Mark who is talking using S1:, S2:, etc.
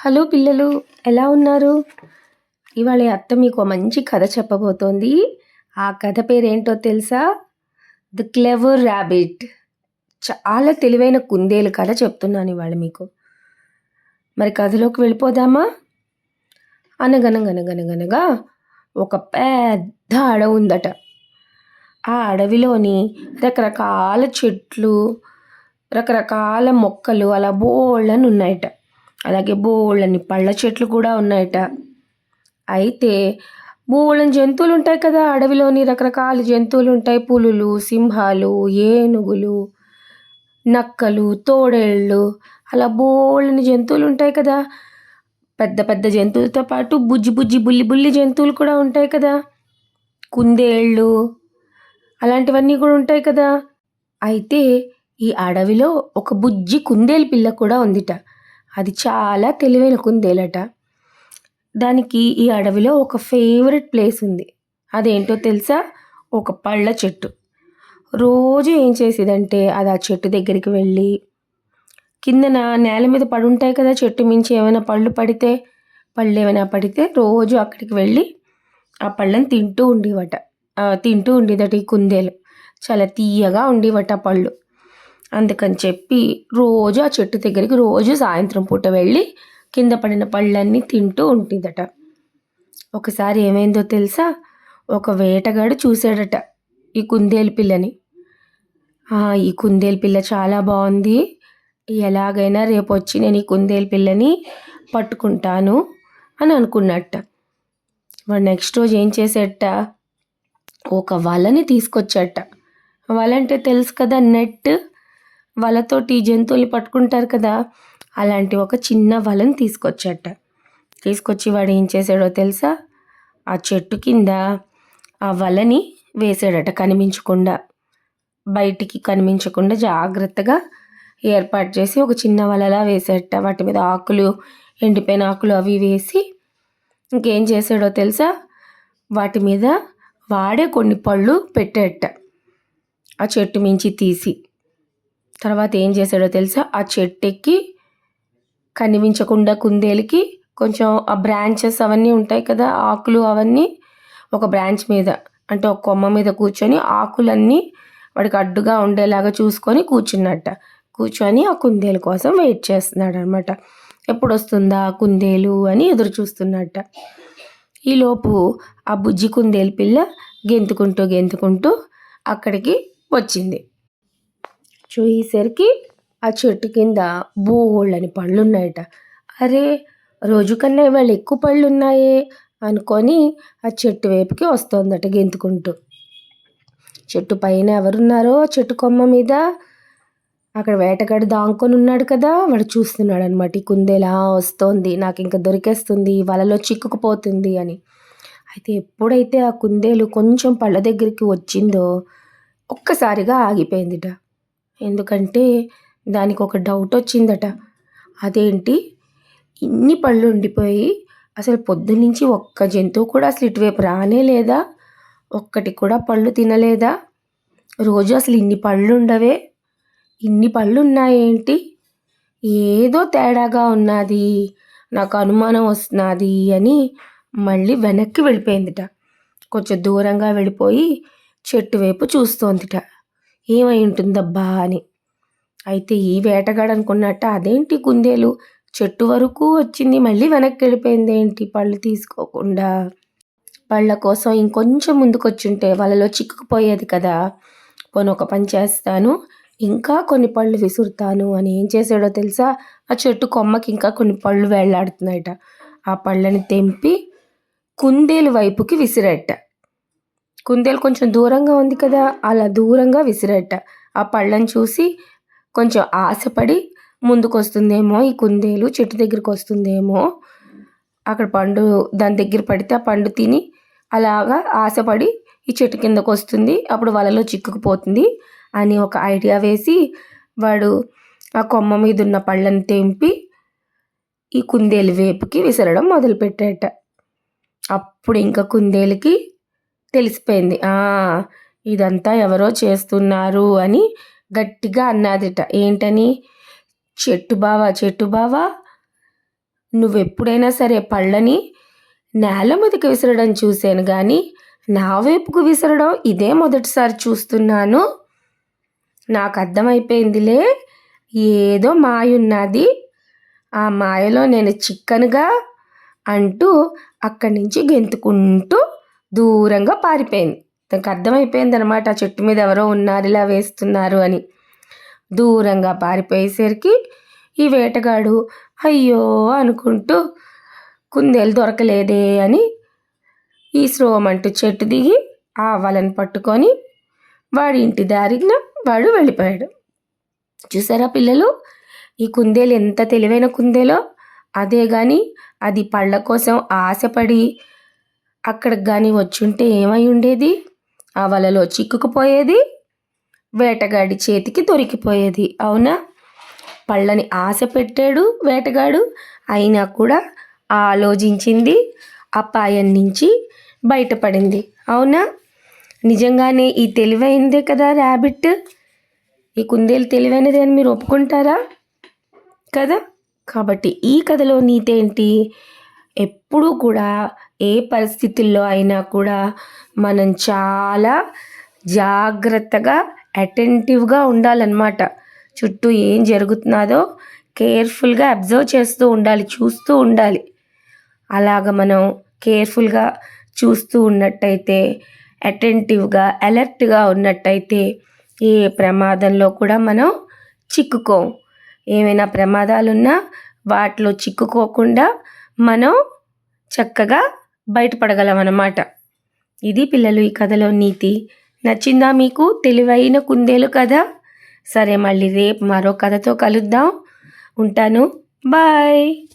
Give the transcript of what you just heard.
S1: Hello పిల్లలు ఎలా ఉన్నారు? ఇవాళ ఈ అత్త మీకు మంచి కథ చెప్పబోతోంది. ఆ కథ పేరేంటో తెలుసా? ద క్లెవర్ ర్యాబిట్ చాలా తెలివైన కుందేలు కథ చెప్తున్నాను ఇవాళ మీకు. మరి కథలోకి వెళ్ళిపోదామా? అనగనగనగనగనగా ఒక పెద్ద అడవి ఉందట. ఆ అడవిలోని రకరకాల చెట్లు రకరకాల మొక్కలు అలా బోళ్ళని ఉన్నాయట. అలాగే బోళ్ళని పళ్ళ చెట్లు కూడా ఉన్నాయట. అయితే బోళ్ళని జంతువులు ఉంటాయి కదా అడవిలోని రకరకాల జంతువులు ఉంటాయి. పులులు సింహాలు ఏనుగులు నక్కలు తోడేళ్ళు అలా బోళ్ళని జంతువులు ఉంటాయి కదా. పెద్ద పెద్ద జంతువులతో పాటు బుజ్జి బుజ్జి బుల్లి బుల్లి జంతువులు కూడా ఉంటాయి కదా. కుందేళ్ళు అలాంటివన్నీ కూడా ఉంటాయి కదా. అయితే ఈ అడవిలో ఒక బుజ్జి కుందేలు పిల్ల కూడా ఉందిట. అది చాలా తెలివైన కుందేలట. దానికి ఈ అడవిలో ఒక ఫేవరెట్ ప్లేస్ ఉంది. అదేంటో తెలుసా? ఒక పళ్ళ చెట్టు. రోజు ఏం చేసేదంటే అది ఆ చెట్టు దగ్గరికి వెళ్ళి కిందన నేల మీద పడి ఉంటాయి కదా చెట్టు మించి ఏమైనా పళ్ళు పడితే పళ్ళు ఏమైనా పడితే రోజు అక్కడికి వెళ్ళి ఆ పళ్ళని తింటూ ఉండేవట. తింటూ ఉండేదట ఈ కుందేలు. చాలా తీయగా ఉండేవట ఆ పళ్ళు. అందుకని చెప్పి రోజు ఆ చెట్టు దగ్గరికి రోజు సాయంత్రం పూట వెళ్ళి కింద పడిన పళ్ళన్నీ తింటూ ఉంటుందట. ఒకసారి ఏమైందో తెలుసా? ఒక వేటగాడు చూశాడట ఈ కుందేలు పిల్లని. ఈ కుందేలు పిల్ల చాలా బాగుంది. ఎలాగైనా రేపు వచ్చి నేను ఈ కుందేలు పిల్లని పట్టుకుంటాను అని అనుకున్నట్ట. వాడు నెక్స్ట్ రోజు ఏం చేసేట? ఒక వలని తీసుకొచ్చట. వల అంటే తెలుసు కదా నెట్. వలతోటి జంతువులు పట్టుకుంటారు కదా అలాంటి ఒక చిన్న వలని తీసుకొచ్చట. తీసుకొచ్చి వాడు ఏం చేశాడో తెలుసా? ఆ చెట్టు కింద ఆ వలని వేసాడట కనిపించకుండా. బయటికి కనిపించకుండా జాగ్రత్తగా ఏర్పాటు చేసి ఒక చిన్న వలలా వేసేట వాటి మీద ఆకులు ఎండిపోయిన ఆకులు అవి వేసి ఇంకేం చేశాడో తెలుసా? వాటి మీద వాడే కొన్ని పళ్ళు పెట్టేట ఆ చెట్టు మించి తీసి తర్వాత ఏం చేశాడో తెలుసా? ఆ చెట్టు ఎక్కి కనిపించకుండా కుందేలుకి కొంచెం ఆ బ్రాంచెస్ అవన్నీ ఉంటాయి కదా ఆకులు అవన్నీ ఒక బ్రాంచ్ మీద అంటే ఒక కొమ్మ మీద కూర్చొని ఆకులన్నీ వాడికి అడ్డుగా ఉండేలాగా చూసుకొని కూర్చున్నట్ట. కూర్చొని ఆ కుందేలు కోసం వెయిట్ చేస్తున్నాడు అనమాట ఎప్పుడు వస్తుందా కుందేలు అని ఎదురు చూస్తున్నట్ట. ఈలోపు ఆ బుజ్జి కుందేలు పిల్ల గెంతుకుంటూ గెంతుకుంటూ అక్కడికి వచ్చింది. చూసేసరికి ఆ చెట్టు కింద బోళ్ళని పళ్ళు ఉన్నాయట అరే రోజు కన్నా ఇవాళ ఎక్కువ పళ్ళు ఉన్నాయే అనుకొని ఆ చెట్టు వైపుకి వస్తుందట గెంతుకుంటూ. చెట్టు పైన ఎవరున్నారో చెట్టు కొమ్మ మీద? అక్కడ వేటగాడు దాంకొని ఉన్నాడు కదా వాడు చూస్తున్నాడు అనమాట ఈ కుందేలా. వస్తోంది నాకు ఇంకా దొరికేస్తుంది వలలో చిక్కుకుపోతుంది అని. అయితే ఎప్పుడైతే ఆ కుందేలు కొంచెం పళ్ళ దగ్గరికి వచ్చిందో ఒక్కసారిగా ఆగిపోయిందిట. ఎందుకంటే దానికి ఒక డౌట్ వచ్చిందట. అదేంటి? ఇన్ని పళ్ళు ఉండిపోయి అసలు పొద్దునుంచి ఒక్క జంతువు కూడా అసలు ఇటువైపు రానే లేదా? ఒక్కటి కూడా పళ్ళు తినలేదా? రోజు అసలు ఇన్ని పళ్ళు ఉండవే? ఇన్ని పళ్ళు ఉన్నాయేంటి? ఏదో తేడాగా ఉన్నది. నాకు అనుమానం వస్తున్నది అని మళ్ళీ వెనక్కి వెళ్ళిపోయిందిట. కొంచెం దూరంగా వెళ్ళిపోయి చెట్టు వైపు చూస్తోందిట. ఏమై ఉంటుందబ్బా అని. అయితే ఈ వేటగాడు అనుకున్నట్ట అదేంటి కుందేలు చెట్టు వరకు వచ్చింది మళ్ళీ వెనక్కి వెళ్ళిపోయింది ఏంటి పళ్ళు తీసుకోకుండా? పళ్ళ కోసం ఇంకొంచెం ముందుకొచ్చుంటే వాళ్ళలో చిక్కుకుపోయేది కదా. పోను ఒక పని చేస్తాను ఇంకా కొన్ని పళ్ళు విసురుతాను అని ఏం చేశాడో తెలుసా? ఆ చెట్టు కొమ్మకి ఇంకా కొన్ని పళ్ళు వేళ్ళాడుతున్నాయట ఆ పళ్ళని తెంపి కుందేలు వైపుకి విసిరట్ట కుందేలు కొంచెం దూరంగా ఉంది కదా అలా దూరంగా విసిరట. ఆ పళ్ళని చూసి కొంచెం ఆశపడి ముందుకు వస్తుందేమో ఈ కుందేలు చెట్టు దగ్గరికి వస్తుందేమో. అక్కడ పండు దాని దగ్గర పడితే ఆ పండు తిని అలాగా ఆశపడి ఈ చెట్టు కిందకు వస్తుంది. అప్పుడు వలలో చిక్కుకుపోతుంది అని ఒక ఐడియా వేసి వాడు ఆ కొమ్మ మీద ఉన్న పళ్ళని తెంపి ఈ కుందేలు వేపుకి విసరడం మొదలుపెట్టాట. అప్పుడు ఇంకా కుందేలుకి తెలిసిపోయింది. ఇదంతా ఎవరో చేస్తున్నారు అని గట్టిగా అన్నదిట. ఏంటని? చెట్టు బావా చెట్టు బావ నువ్వెప్పుడైనా సరే పళ్ళని నేల మీదకి విసరడం చూశాను కానీ నా వైపుకు విసరడం ఇదే మొదటిసారి చూస్తున్నాను. నాకు అర్థమైపోయిందిలే ఏదో మాయున్నది. ఆ మాయలో నేను చిక్కనుగా అంటూ అక్కడి నుంచి గెంతుకుంటూ దూరంగా పారిపోయింది. తనకు అర్థమైపోయింది అనమాట చెట్టు మీద ఎవరో ఉన్నారు ఇలా వేస్తున్నారు అని. దూరంగా పారిపోయేసరికి ఈ వేటగాడు అయ్యో అనుకుంటూ కుందేలు దొరకలేదే అని ఈ శ్రోమంటూ చెట్టు దిగి ఆ పట్టుకొని వాడి ఇంటి దారిన వాడు వెళ్ళిపోయాడు. చూసారా పిల్లలు? ఈ కుందేలు ఎంత తెలివైన కుందేలో? అదే కానీ అది పళ్ళ కోసం ఆశపడి అక్కడికి కానీ వచ్చుంటే ఏమై ఉండేది? ఆ వలలో చిక్కుకుపోయేది? వేటగాడి చేతికి దొరికిపోయేది అవునా? పళ్ళని ఆశ పెట్టాడు వేటగాడు. అయినా కూడా ఆలోచించింది అపాయం నుంచి బయటపడింది అవునా? నిజంగానే ఈ తెలివైందే కదా ర్యాబిట్ ఈ కుందేలు తెలివైనదే అని మీరు ఒప్పుకుంటారా? కదా? కాబట్టి ఈ కథలో నీతేంటి? ఎప్పుడూ కూడా ఏ పరిస్థితుల్లో అయినా కూడా మనం చాలా జాగ్రత్తగా అటెంటివ్గా ఉండాలన్నమాట. చుట్టూ ఏం జరుగుతున్నదో కేర్ఫుల్గా అబ్జర్వ్ చేస్తూ ఉండాలి చూస్తూ ఉండాలి. అలాగ మనం కేర్ఫుల్గా చూస్తూ ఉన్నట్టయితే అటెంటివ్గా అలర్ట్గా ఉన్నట్టయితే ఏ ప్రమాదంలో కూడా మనం చిక్కుకోం. ఏమైనా ప్రమాదాలున్నా వాటిలో చిక్కుకోకుండా మనం చక్కగా బయటపడగలం అన్నమాట ఇది పిల్లలు ఈ కథలో నీతి. నచ్చిందా మీకు? తెలివైన కుందేలు కదా సరే మళ్ళీ రేపు మరో కథతో కలుద్దాం. ఉంటాను. బాయ్.